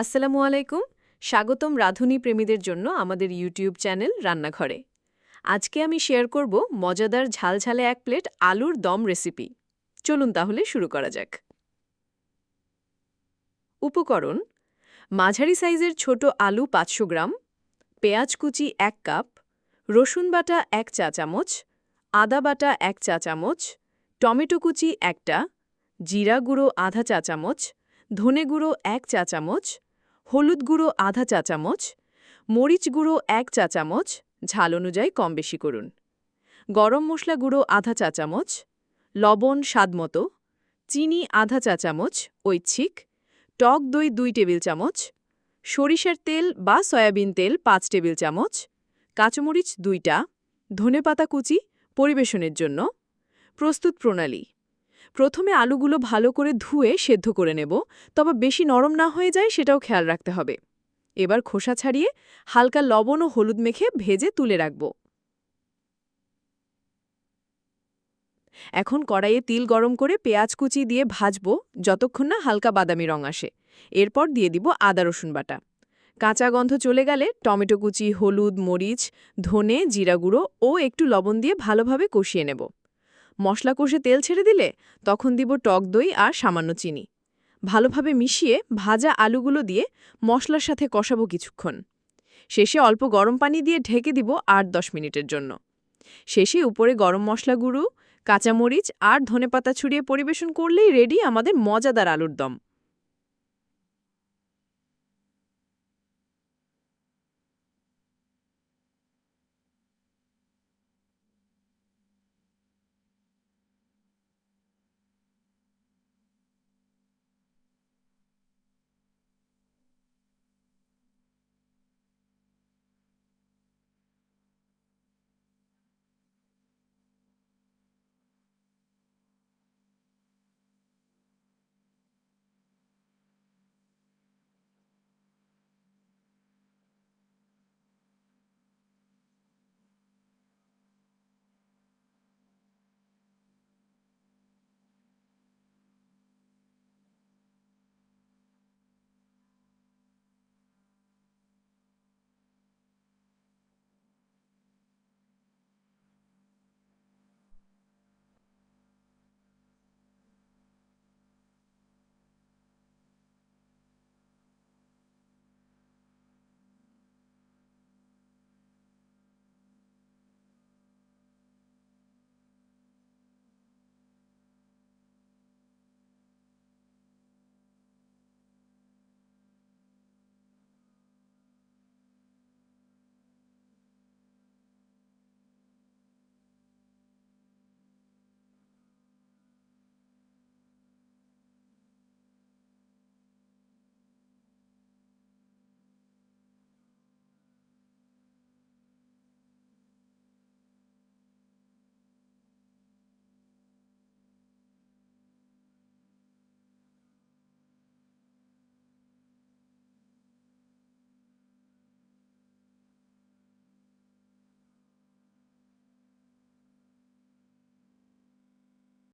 আসসালামু আলাইকুম। স্বাগতম রাঁধুনি প্রেমীদের জন্য আমাদের ইউটিউব চ্যানেল রান্নাঘরে। আজকে আমি শেয়ার করব মজাদার ঝালঝালে এক প্লেট আলুর দম রেসিপি। চলুন তাহলে শুরু করা যাক। উপকরণ, মাঝারি সাইজের ছোট আলু পাঁচশো গ্রাম, পেঁয়াজ কুচি এক কাপ, রসুন বাটা এক চা চামচ, আদা বাটা এক চা চামচ, টমেটো কুচি একটা, জিরা গুঁড়ো আধা চা চামচ, ধনে গুঁড়ো এক চা চামচ হলুদ গুঁড়ো আধা চা চামচ, মরিচ গুঁড়ো এক চা চামচ, ঝাল অনুযায়ী কম বেশি করুন। গরম মশলা গুঁড়ো আধা চা চামচ, লবণ স্বাদমতো চিনি আধা চা চামচ, ঐচ্ছিক, টক দই দুই টেবিল চামচ, সরিষার তেল বা সয়াবিন তেল পাঁচ টেবিল চামচ, কাঁচামরিচ দুইটা, ধনেপাতা কুচি পরিবেশনের জন্য, প্রস্তুত প্রণালী। প্রথমে আলুগুলো ভালো করে ধুয়ে সেদ্ধ করে নেব, তবে বেশি নরম না হয়ে যায় সেটাও খেয়াল রাখতে হবে। এবার খোসা ছাড়িয়ে হালকা লবণ ও হলুদ মেখে ভেজে তুলে রাখব। এখন কড়াইয়ে তিল গরম করে পেঁয়াজ কুচি দিয়ে ভাজব যতক্ষণ না হালকা বাদামি রং আসে। এরপর দিয়ে দিব আদা রসুন বাটা। কাঁচা গন্ধ চলে গেলে টমেটো কুচি, হলুদ, মরিচ, ধনে, জিরা গুঁড়ো ও একটু লবণ দিয়ে ভালোভাবে কষিয়ে নেব। মশলা কষে তেল ছেড়ে দিলে তখন দিব টক দই আর সামান্য চিনি। ভালোভাবে মিশিয়ে ভাজা আলুগুলো দিয়ে মশলার সাথে কষাবো কিছুক্ষণ। শেষে অল্প গরম পানি দিয়ে ঢেকে দিব আট দশ মিনিটের জন্য। শেষে উপরে গরম মশলা গুঁড়ো, কাঁচামরিচ আর ধনেপাতা ছুড়িয়ে পরিবেশন করলেই রেডি আমাদের মজাদার আলুর দম।